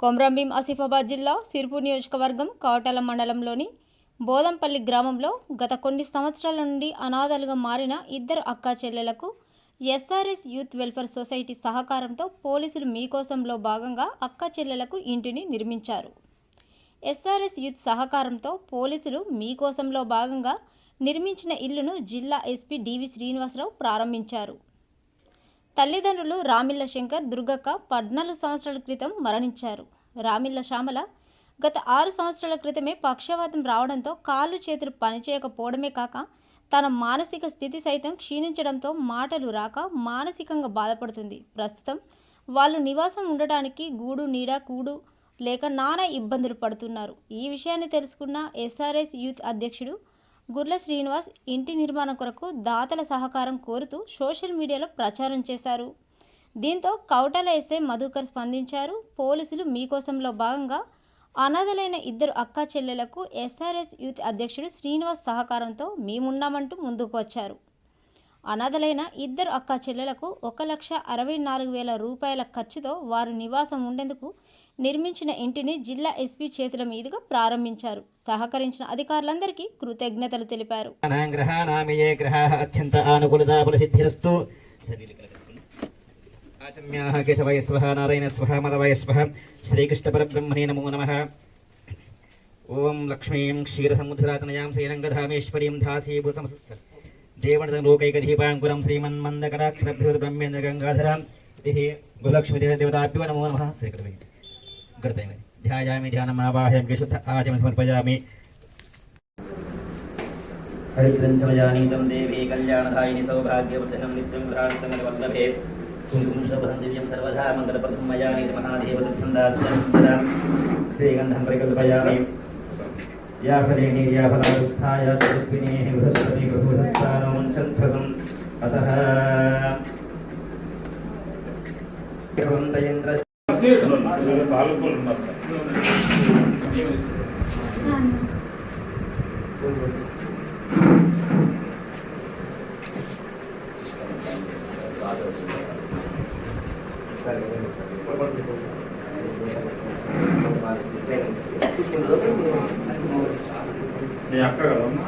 కొమరంభీం ఆసిఫాబాద్ జిల్లా సిర్పూర్ నియోజకవర్గం కావటల మండలంలోని బోదంపల్లి గ్రామంలో గత కొన్ని సంవత్సరాల నుండి అనాథలుగా మారిన ఇద్దరు అక్కా చెల్లెలకు ఎస్ఆర్ఎస్ యూత్ వెల్ఫేర్ సొసైటీ సహకారంతో పోలీసులు మీకోసంలో భాగంగా అక్కాచెల్లెలకు ఇంటిని నిర్మించారు. ఎస్ఆర్ఎస్ యూత్ సహకారంతో పోలీసులు మీకోసంలో భాగంగా నిర్మించిన ఇల్లును జిల్లా ఎస్పీ డివి శ్రీనివాసరావు ప్రారంభించారు. తల్లిదండ్రులు రామిళ్ళ శంకర్ దుర్గక్క పద్నాలుగు సంవత్సరాల క్రితం మరణించారు. రామిళ్ళ శ్యామల గత ఆరు సంవత్సరాల క్రితమే పక్షవాతం రావడంతో కాళ్ళు చేతులు పనిచేయకపోవడమే కాక తన మానసిక స్థితి సైతం క్షీణించడంతో మాటలు రాక మానసికంగా బాధపడుతుంది. ప్రస్తుతం వాళ్ళు నివాసం ఉండటానికి గూడు నీడ కూడు లేక నానా ఇబ్బందులు పడుతున్నారు. ఈ విషయాన్ని తెలుసుకున్న ఎస్ఆర్ఎస్ యూత్ అధ్యక్షుడు గుర్ల శ్రీనివాస్ ఇంటి నిర్మాణం కొరకు దాతల సహకారం కోరుతూ సోషల్ మీడియాలో ప్రచారం చేశారు. దీంతో కౌటల ఎస్ఐ మధుకర్ స్పందించారు. పోలీసులు మీకోసంలో భాగంగా అనాథలైన ఇద్దరు అక్కా చెల్లెలకు ఎస్ఆర్ఎస్ యూత్ అధ్యక్షుడు శ్రీనివాస్ సహకారంతో మేమున్నామంటూ ముందుకు వచ్చారు. అనాథలైన ఇద్దరు అక్కా చెల్లెలకు ఒక లక్ష అరవై నాలుగు వేల రూపాయల ఖర్చుతో వారు నివాసం ఉండేందుకు నిర్మించిన ఇంటిని జిల్లా ఎస్పీ చేతుల మీదుగా ప్రారంభించారు. సహకరించిన అధికారులందరికీ కృతజ్ఞతలు తెలిపారు. గ్రహాణాం గ్రహాణామియే గ్రహాः అత్యంత ఆనుకూలతా ఫలసిద్ధిరస్తు. ఆచమ్యాः కేశవయ స్వః నారాయణ స్వః మదవయ స్వః నమో నమః. ఓం లక్ష్మీం క్షీరసముద్రాతనయాం శ్రీరంగధామేశ్వరీం దాసీభూసంస దేవనదం లోకైకదీపాంకురం శ్రీమన్మందకటాక్షరభ్యుత బ్రహ్మేంద్ర గంగాధరాం ఇది గులక్ష్మీ దేవతాభ్యో నమో నమః. శ్రీకృష్ణ कर्तव्यं ध्यायामि ध्यानमावाहयामि केशुद्ध आचमं समर्पयामि। हरिद्रञ्चमजानीतं देवी कल्याणदायिनि सौभाग्यवर्धनं नित्यं प्राणतमलवल्लभे कुङ्कुंशपदं दिव्यं सर्वधा मङ्गलप्रदं मया महादेवदत्तं दासुदं श्रीगन्धं परिकल्पयामि। या फलेणी या फलावस्थाय चतुर्विनेः बृहस्पति बृहस्तानो मुञ्चन्ध्वगम् अतः। తాలూకులు ఉన్నారు సార్. మీ అక్క కదమ్మా